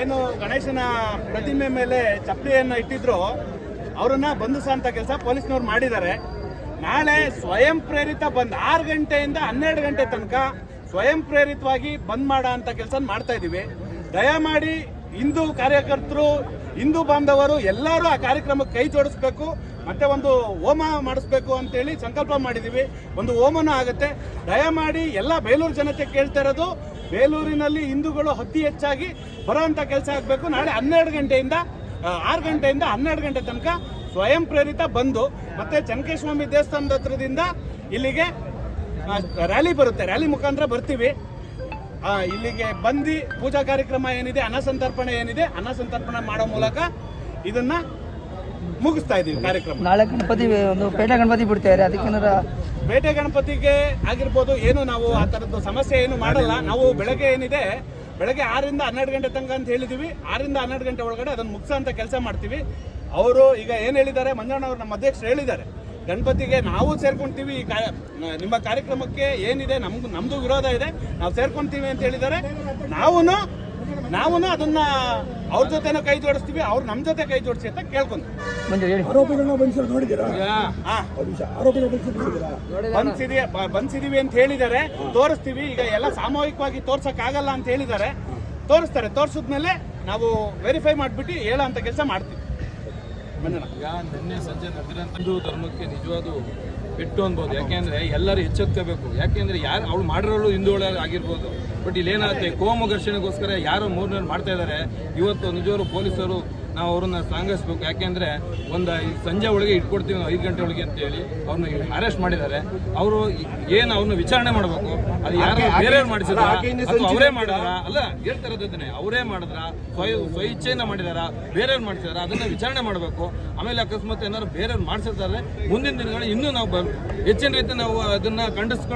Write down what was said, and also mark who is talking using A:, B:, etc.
A: ಏನು ಗಣೇಶನ ಪ್ರತಿಮೆ ಮೇಲೆ ಚಪ್ಪಲಿಯನ್ನು ಇಟ್ಟಿದ್ರು, ಅವರನ್ನ ಬಂಧಿಸುವಂತ ಕೆಲಸ ಪೊಲೀಸ್ನವ್ರು ಮಾಡಿದ್ದಾರೆ. ನಾಳೆ ಸ್ವಯಂ ಪ್ರೇರಿತ ಬಂದ್, ಆರು ಗಂಟೆಯಿಂದ ಹನ್ನೆರಡು ಗಂಟೆ ತನಕ ಸ್ವಯಂ ಪ್ರೇರಿತವಾಗಿ ಬಂದ್ ಮಾಡೋ ಅಂತ ಕೆಲಸ ಮಾಡ್ತಾ ಇದ್ದೀವಿ. ದಯಮಾಡಿ ಹಿಂದೂ ಕಾರ್ಯಕರ್ತರು, ಹಿಂದೂ ಬಾಂಧವರು ಎಲ್ಲರೂ ಆ ಕಾರ್ಯಕ್ರಮಕ್ಕೆ ಕೈ ಜೋಡಿಸ್ಬೇಕು, ಮತ್ತೆ ಒಂದು ಹೋಮ ಮಾಡಿಸ್ಬೇಕು ಅಂತೇಳಿ ಸಂಕಲ್ಪ ಮಾಡಿದ್ದೀವಿ. ಒಂದು ಹೋಮನೂ ಆಗುತ್ತೆ. ದಯಮಾಡಿ ಎಲ್ಲ ಬೇಲೂರು ಜನತೆ ಕೇಳ್ತಾ ಇರೋದು, ಬೇಲೂರಿನಲ್ಲಿ ಹಿಂದೂಗಳು ಅತಿ ಹೆಚ್ಚಾಗಿ ಬರೋಂಥ ಕೆಲಸ ಆಗಬೇಕು. ನಾಳೆ ಹನ್ನೆರಡು ಗಂಟೆಯಿಂದ ಆರು ಗಂಟೆಯಿಂದ ಹನ್ನೆರಡು ಗಂಟೆ ತನಕ ಸ್ವಯಂ ಪ್ರೇರಿತ ಬಂದು ಮತ್ತೆ ಚನಕೇಶ್ವಾಮಿ ದೇವಸ್ಥಾನದ ಹತ್ರದಿಂದ ಇಲ್ಲಿಗೆ ರ್ಯಾಲಿ ಬರುತ್ತೆ. ರ್ಯಾಲಿ ಮುಖಾಂತರ ಬರ್ತೀವಿ. ಇಲ್ಲಿಗೆ ಬಂದು ಪೂಜಾ ಕಾರ್ಯಕ್ರಮ ಏನಿದೆ ಅನ್ನಸಂತರ್ಪಣೆ ಏನಿದೆ ಅನ್ನಸಂತರ್ಪಣೆ ಮಾಡೋ ಮೂಲಕ ಇದನ್ನ ಮುಗಿಸ್ತಾ ಇದೀವಿ ಕಾರ್ಯಕ್ರಮ.
B: ನಾಳೆ ಗಣಪತಿ ಒಂದು ಪೇಟೆ ಗಣಪತಿ ಬಿಡ್ತಾರೆ ಅದಕ್ಕೇನಾರ
A: ಬೇಟೆ ಗಣಪತಿಗೆ ಆಗಿರ್ಬೋದು ಏನು ನಾವು ಆ ಥರದ್ದು ಸಮಸ್ಯೆ ಏನು ಮಾಡಲ್ಲ. ನಾವು ಬೆಳಗ್ಗೆ ಏನಿದೆ ಬೆಳಗ್ಗೆ ಆರಿಂದ ಹನ್ನೆರಡು ಗಂಟೆ ತನಕ ಅಂತ ಹೇಳಿದೀವಿ. ಆರಿಂದ ಹನ್ನೆರಡು ಗಂಟೆ ಒಳಗಡೆ ಅದನ್ನು ಮುಗಿಸೋ ಅಂತ ಕೆಲಸ ಮಾಡ್ತೀವಿ. ಅವರು ಈಗ ಏನು ಹೇಳಿದ್ದಾರೆ? ಮಂಜಣ್ಣ ಅವರು ನಮ್ಮ ಅಧ್ಯಕ್ಷರು ಹೇಳಿದ್ದಾರೆ. ಗಣಪತಿಗೆ ನಾವು ಸೇರ್ಕೊಂತೀವಿ ಈ ಕಾ- ನಿಮ್ಮ ಕಾರ್ಯಕ್ರಮಕ್ಕೆ ಏನಿದೆ? ನಮ್ಗೆ ನಮ್ಮದು ವಿರೋಧ ಇದೆ. ನಾವು ಸೇರ್ಕೊಂತೀವಿ ಅಂತ ಹೇಳಿದ್ದಾರೆ. ನಾವು ನಾವು ಅದನ್ನ ಅವ್ರ ಜೊತೆನೂ ಕೈ ಜೋಡಿಸ್ತೀವಿ ಅವ್ರು ನಮ್ಮ ಜೊತೆ ಕೈ ಜೋಡಿಸಿ ಅಂತ
B: ಹೇಳಿ.
C: ಆರೋಪಿಗಳನ್ನ ಬಂಧಿಸೋದು ನೋಡಿದ್ದೀರಾ? ಬಂಧಿಸೋದು ನೋಡಿದ್ದೀರಾ?
A: ಅಂತ ಹೇಳಿದ್ದಾರೆ. ತೋರಿಸ್ತೀವಿ. ಈಗ ಎಲ್ಲ ಸಾಮೂಹಿಕವಾಗಿ ತೋರ್ಸಕ್ ಆಗಲ್ಲ ಅಂತ ಹೇಳಿದ್ದಾರೆ. ತೋರಿಸ್ತಾರೆ. ತೋರಿಸಿದ್ಮೇಲೆ ನಾವು ವೆರಿಫೈ ಮಾಡ್ಬಿಟ್ಟು ಹೇಳೋ ಅಂತ ಕೆಲಸ ಮಾಡ್ತೀವಿ.
D: ಈಗ ನಿನ್ನೆ ಸಂಜೆ ನಡೆದಿರೋ ಹಿಂದೂ ಧರ್ಮಕ್ಕೆ ನಿಜವಾದ ಪೆಟ್ಟು ಅನ್ಬೋದು. ಯಾಕೆಂದ್ರೆ ಎಲ್ಲರೂ ಎಚ್ಚೆತ್ಕೋಬೇಕು ಯಾಕೆಂದ್ರೆ ಯಾರು ಅವ್ಳು ಮಾಡಿರೋಳು ಹಿಂದೂಗಳ ಆಗಿರ್ಬೋದು. ಬಟ್ ಇಲ್ಲಿ ಏನಾಗುತ್ತೆ ಕೋಮು ಘರ್ಷಣೆಗೋಸ್ಕರ ಯಾರು ಮೂರನೇ ಮಾಡ್ತಾ ಇದ್ದಾರೆ ಇವತ್ತು ನಿಜವರು ಪೊಲೀಸರು ನಾವು ಅವ್ರನ್ನ ಸಾಂಗಿಸ್ಬೇಕು. ಯಾಕೆಂದ್ರೆ ಒಂದು ಸಂಜೆ ಒಳಗೆ ಇಟ್ಕೊಡ್ತೀವಿ ನಾವು ಐದು ಗಂಟೆ ಒಳಗೆ ಅಂತ ಹೇಳಿ ಅವ್ರನ್ನ ಅರೆಸ್ಟ್ ಮಾಡಿದ್ದಾರೆ. ಅವರು ಏನು ಅವ್ರನ್ನ ವಿಚಾರಣೆ ಮಾಡಬೇಕು? ಅದು ಯಾರು ಬೇರೆಯವ್ರು ಮಾಡಿಸಿದ್ರ? ಅವರೇ ಮಾಡಿದ್ರ? ಅಲ್ಲ ಹೇಳ್ತಾ ಅವರೇ ಮಾಡಿದ್ರ? ಸ್ವಯ ಸ್ವ ಇಚ್ಛೆಯಿಂದ ಮಾಡಿದಾರ? ಬೇರೆಯವ್ರು ಮಾಡಿಸಿದಾರ? ಅದನ್ನ ವಿಚಾರಣೆ ಮಾಡಬೇಕು. ಆಮೇಲೆ ಅಕಸ್ಮಾತ್ ಏನಾದ್ರು ಬೇರೆಯವ್ರು ಮಾಡಿಸಿರ್ತಾರೆ. ಮುಂದಿನ ದಿನಗಳಲ್ಲಿ ಇನ್ನೂ ನಾವು ಹೆಚ್ಚಿನ ರೀತಿ ನಾವು ಅದನ್ನ ಖಂಡಿಸ್ಕೊಂಡು